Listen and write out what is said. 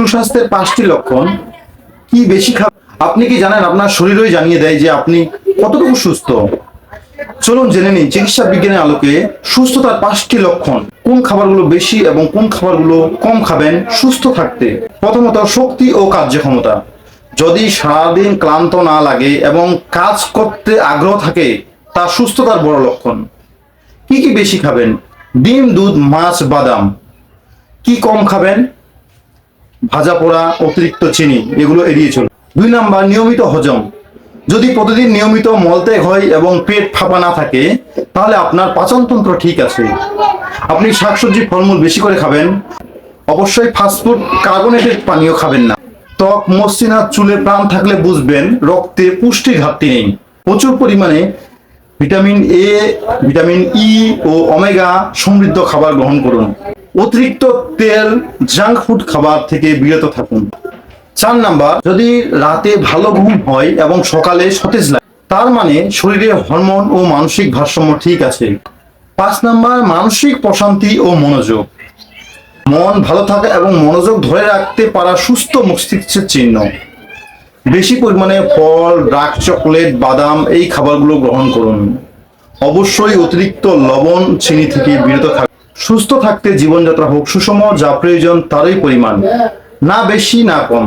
সুস্বাস্থ্যের পাঁচটি লক্ষণ, কি বেশি খাবেন আপনি কি জানেন, আপনার শরীরই জানিয়ে দেয় যে আপনি কতটুকু সুস্থ? চলুন জেনে নিই চিকিৎসা বিজ্ঞানের আলোকে সুস্থতার পাঁচটি লক্ষণ, কোন খাবারগুলো বেশি এবং কোন খাবারগুলো কম খাবেন সুস্থ থাকতে? প্রথমত, শক্তি ও কার্যক্ষমতা। যদি সারাদিন ক্লান্ত না লাগে এবং কাজ করতে আগ্রহ থাকে, তা সুস্থতার বড় লক্ষণ। কি কি বেশি খাবেন? ডিম, দুধ, মাছ, বাদাম। কি কম খাবেন? ভাজা পোড়া, অতিরিক্ত চিনি, এগুলো এড়িয়ে চলুন। দুই নাম্বার, নিয়মিত হজম। যদি প্রতিদিন নিয়মিত মলত্যাগ হয় এবং পেট ফাঁপা না থাকে, তাহলে আপনার পাচনতন্ত্র ঠিক আছে। আপনি শাকসবজি, ফলমূল বেশি করে খাবেন। অবশ্যই ফাস্টফুড কার্বোনেটেড পানীয় খাবেন না। ত্বক, মসৃণ চুলে প্রাণ থাকলে বুঝবেন, রক্তে পুষ্টির ঘাটতি নেই। প্রচুর পরিমাণে ভিটামিন এ ভিটামিন ই ও অমেগা সমৃদ্ধ খাবার গ্রহণ করুন। অতিরিক্ত তেল জাঙ্ক ফুড খাবার থেকে বিরত থাকুন। চার নাম্বার, যদি রাতে ভালো ঘুম হয় এবং সকালে সতেজ লাগে, তার মানে শরীরে হরমোন ও মানসিক ভারসাম্য ঠিক আছে। পাঁচ নাম্বার, মানসিক প্রশান্তি ও মনোযোগ। মন ভালো থাকা এবং মনোযোগ ধরে রাখতে পারা সুস্থ মস্তিষ্কের চিহ্ন। বেশি পরিমাণে ফল, ডার্ক চকলেট, বাদাম এই খাবারগুলো গ্রহণ করুন। অবশ্যই অতিরিক্ত লবণ, চিনি থেকে বিরত থাকুন। সুস্থ থাকতে জীবনযাত্রা হোক সুষম যা প্রয়োজন তারই পরিমাণ। না বেশি না কম।